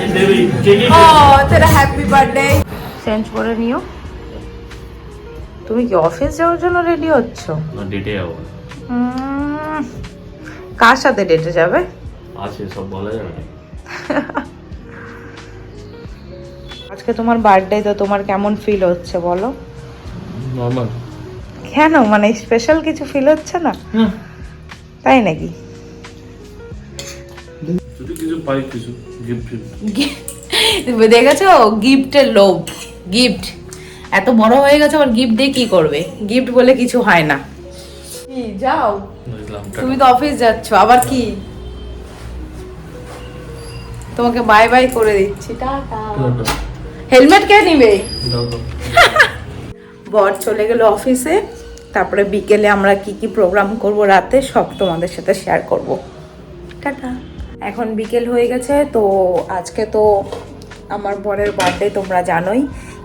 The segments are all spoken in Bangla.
ও তেরা হ্যাপি বার্থডে চেঞ্জ করে নিও। তুমি কি অফিস যাওয়ার জন্য রেডি হচ্ছ? ডেটে যাব কার সাথে ডেটে যাবে? আছে সব বলা যাবে। আজকে তোমার বার্থডে তো তোমার কেমন ফিল হচ্ছে বলো? নর্মাল কেন? মানে স্পেশাল কিছু ফিল হচ্ছে না? তাই নাকি? যদি কিছু পাই কিছু গিফট? দেখেছ? গিফটের লোভ। গিফট। এত বড় হয়ে গেছে আবার গিফট দিয়ে কি করবে? গিফট বলে কিছু হয় না। কি যাও। তুমি তো অফিস যাচ্ছ আবার কি? তোমাকে বাই বাই করে দিচ্ছি টাটা। হেলমেট কে নিবে? বর চলে গেল অফিসে তারপরে বিকেলে আমরা কি কি প্রোগ্রাম করব রাতে সব তোমাদের সাথে শেয়ার করব। টাটা। এখন বিকেল হয়ে গেছে তো আজকে তো আমার বরের বার্থডে তোমরা জানোই।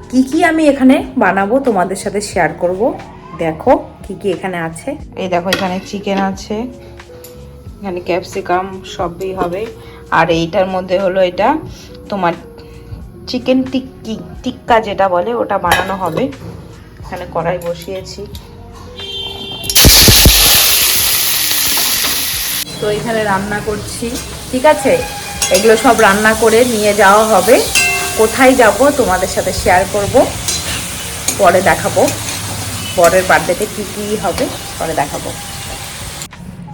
কি কি আমি এখানে বানাবো তোমাদের সাথে শেয়ার করব? দেখো কি কি এখানে আছে। এই দেখো এখানে চিকেন আছে এখানে ক্যাপসিকাম সবই হবে। আর এইটার মধ্যে হলো এটা তোমার চিকেন টিক্কি টিক্কা যেটা বলে ওটা বানানো হবে। এখানে কড়াই বসিয়েছি। তো এখানে রান্না করছি। ঠিক আছে? এগুলো সব রান্না করে নিয়ে যাওয়া হবে। কোথায় যাব তোমাদের সাথে শেয়ার করব। পরে দেখাবো। পরের বার্থডেতে কী কী হবে পরে দেখাবো।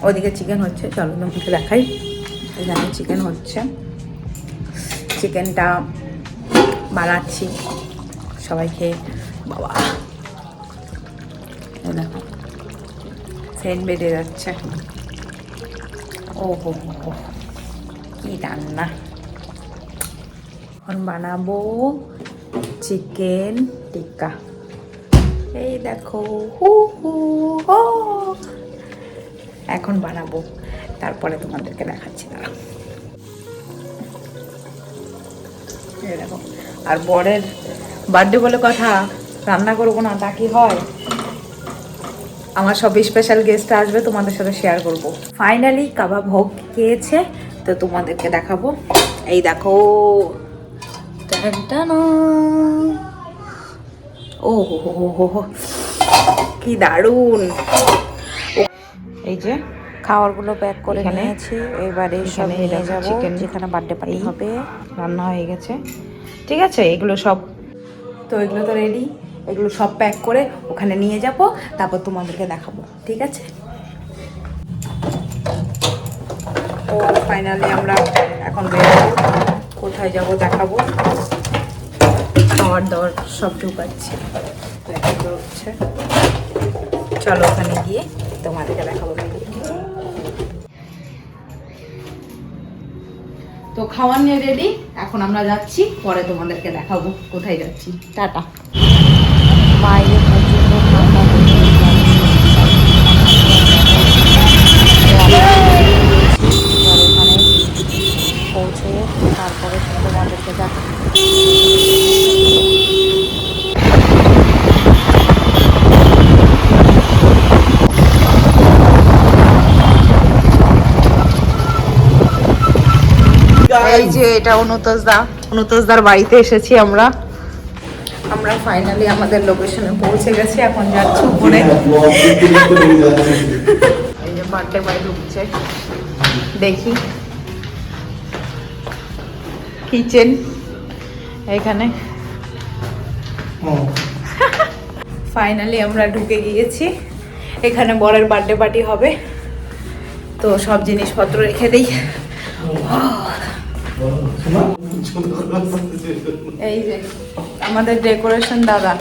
ওদিকে চিকেন হচ্ছে। চলো তোমাকে দেখাই। এখানে চিকেন হচ্ছে। চিকেনটা বানাচ্ছি। সবাই খেয়ে বাবা দেখো। সেন্ট বেড়ে যাচ্ছে। ও হো হো কি রান্না এখন বানাবো চিকেন টিক্কা এই দেখো, হু হু এখন বানাবো, তারপরে তোমাদেরকে দেখাচ্ছি এই দেখো, আর বরের বার্থডে বলে কথা, রান্না করব না, তা কি হয়? আমার সব স্পেশাল গেস্ট আসবে, তোমাদের সাথে শেয়ার করব। ফাইনালি কাবাব ভোগ খেয়েছে তো তোমাদেরকে দেখাবো। এই দেখো। ও হো হো হো হো। কি দারুণ। এই যে খাবারগুলো প্যাক করে নিয়েছি। এবারে সব নিয়ে যাব যেখানে বার্থডে পার্টি হবে। রান্না হয়ে গেছে। ঠিক আছে এগুলো সব তো এগুলো তো রেডি এগুলো সব প্যাক করে ওখানে নিয়ে যাব তারপর তোমাদেরকে দেখাবো। ঠিক আছে? ও ফাইনালি আমরা এখন বেরোবো কোথায় যাব দেখাবো। খাওয়ার দাওয়ার সব ঢুকাচ্ছি। তো হচ্ছে। চলো ওখানে গিয়ে তোমাদেরকে দেখাবো তো খাওয়ার নিয়ে রেডি এখন আমরা যাচ্ছি, পরে তোমাদেরকে দেখাবো কোথায় যাচ্ছি। টাটা বাইরে প্রচণ্ড ঠান্ডা পড়ে ওখানে পৌঁছে তারপরে তোমাদেরকে দেখাবো এই যে এটা অনুতোষ দা অনুতোষ দার বাড়িতে এসেছি আমরা। আমরা ফাইনালি আমাদের লোকেশনে পৌঁছে গেছি, এখন যাচ্ছি উপরে। এই যে বার্থডে বাড়ি ঢুকছে। দেখি। কিচেন এখানে। ফাইনালি আমরা ঢুকে গিয়েছি। এখানে বরের বার্থডে পার্টি হবে। তো সব জিনিসপত্র রেখে দিই। এই যে, আমাদের ডেকোরেশন দাদা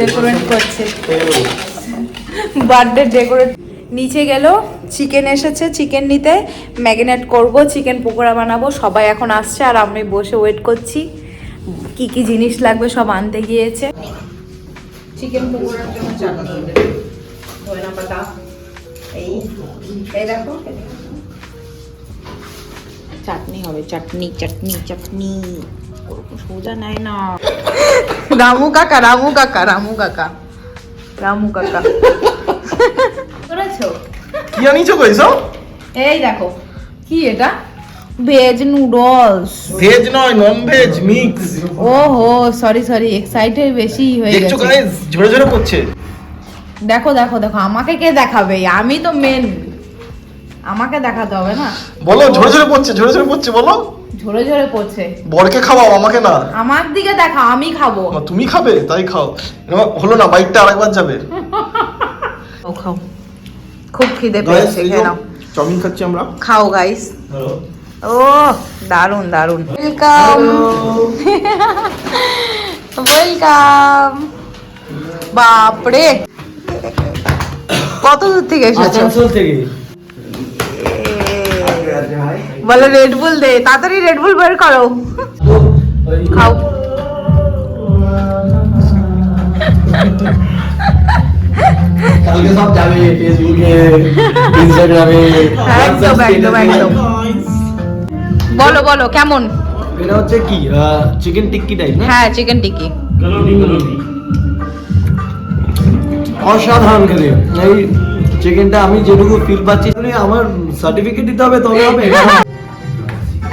ডেকোরেট করছে। বার্থডে ডেকোরেট নিচে গেল চিকেন এসেছে চিকেন নিতে। ম্যাগনেট করব চিকেন পকোড়া বানাবো। সবাই এখন আসছে, আর আমি বসে ওয়েট করছি। কি কি জিনিস লাগবে সব আনতে গিয়েছে। চিকেন পকোড়ার জন্য এই দেখো। চাটনি হবে চাটনি চাটনি চাটনি। ওরকম সোজা নেয় না। রামু কাকা রামু কাকা রামু কাকা। রামু কাকা। করেছ? কি আনিছো কইছো? এই দেখো কি এটা? ভেজ নুডলস ভেজ নয় নন ভেজ মিক্স ওহো সরি সরি এক্সাইটেড বেশি হয়ে দেখছ গেছে। গাইস ঝরে ঝরে পড়ছে দেখো দেখো দেখো আমাকে কে দেখাবে? আমি তো মেন আমাকে দেখাতে হবে না। বলো ঝরে ঝরে পড়ছে ঝরে ঝরে পড়ছে বলো। ঝরে ঝরে পড়ছে। বরকে খাওয়াও আমাকে না। আমার দিকে দেখা আমি খাব। তুমি খাবে তাই খাও। হলো না বাইকটা আরেকবার যাবে। ও খাও। খুব খিদে গাইস পেয়েছে খেয়ে নাও। চাউমিন খাচ্ছি আমরা। খাও গাইস ও দারুণ দারুণ ওয়েলকাম ওয়েলকাম বাপরে। কত দূর থেকে এসেছ? আসানসোল থেকে। বলো রেড বুল দে তাড়াতাড়ি রেড বুল বের করো। খাও। কালকে সব যাবে ফেসবুকে ইনস্টাগ্রামে একদম একদম একদম। বলো বলো কেমন? এটা হচ্ছে কি চিকেন টিক্কি টাইপ হ্যাঁ চিকেন টিকি অসাধারণ খেতে। এই চিকেনটা আমি যেটুকু ফিল পাচ্ছি আমার সার্টিফিকেট দিতে হবে তবে হবে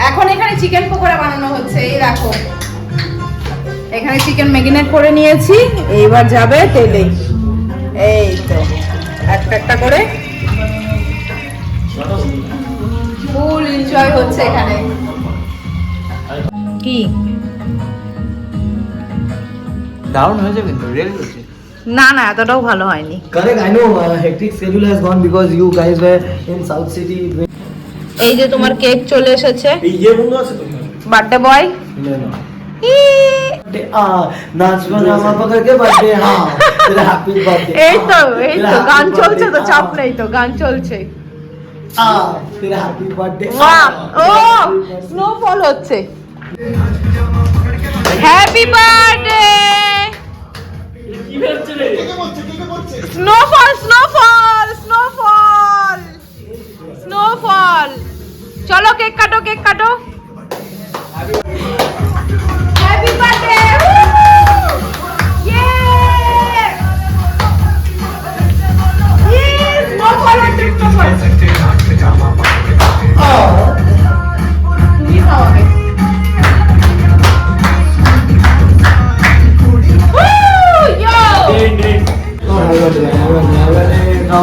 এখন এখানে চিকেন পকোড়া বানানো হচ্ছে এই দেখো। এখানে চিকেন ম্যাগিনেট করে নিয়েছি এইবার যাবে তেলে। এই তো একটা একটা করে। ফুল এনজয় হচ্ছে এখানে। কি? ডাউন হয়েছে কিন্তু রেল হচ্ছে? না না এতটাও ভালো হয়নি। Correct I know hectic schedule has gone because you guys were in South City এই যে তোমার কেক চলে এসেছে। এই ইয়ে বন্ধু আছে বার্থডে বয় না না এই তো এই তো গান চলছে তো চাপ নেই তো গান চলছে। ও স্নোফল হচ্ছে। Happy birthday Yo!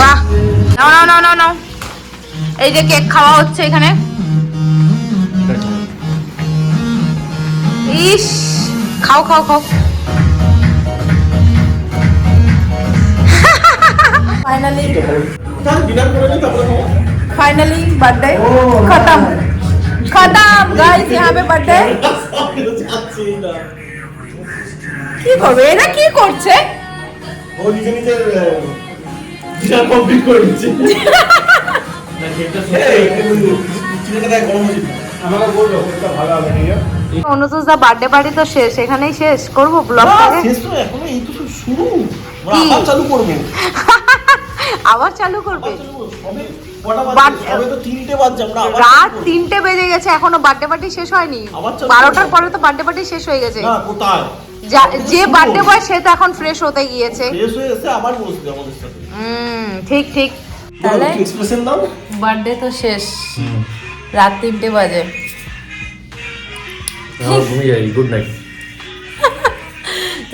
বাহ নাও নাও নাও নাও নাও এই যে কেক খাওয়া হচ্ছে এখানে। ইস খাও খাও খাও। ফাইনালি ফাইনালি বার্থডে নি তারপরে খাবো फाइनली बर्थडे खत्म खत्म गाइस यहाँ पे बर्थडे কি করবে এরা কি করছে ও নিজে নিজের ডিনার কমপ্লিট করে দিচ্ছে চিকেনটা দেখ গরম হয়েছে আমাকে বললো এটা ভালো হবে ঠিক আছে অনুজদা বার্থডে পার্টি তো শেষ এখানেই শেষ করব ব্লগটাকে শেষ তো এখনো এই তো সব শুরু আমরা কি? আবার চালু করবো আবার চালু করবে? রাত তিনটে বেজে গেছে এখনও বার্থডে পার্টি শেষ হয়নি। বারোটার পরে তো বার্থডে পার্টি শেষ হয়ে গেছে। যা- যে বার্থডে বয় সে তো এখন ফ্রেশ হতে গিয়েছে। শেষ হয়ে এসে আবার বসবে আমাদের সাথে। হুম ঠিক ঠিক। তাহলে বার্থডে তো শেষ। রাত তিনটে বাজে। ঘুমিয়ে যাই গুড নাইট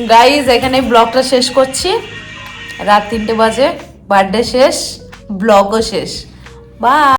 গাইজ এখানে ব্লগটা শেষ করছি। রাত তিনটে বাজে। বার্থডে শেষ ব্লগও শেষ। বা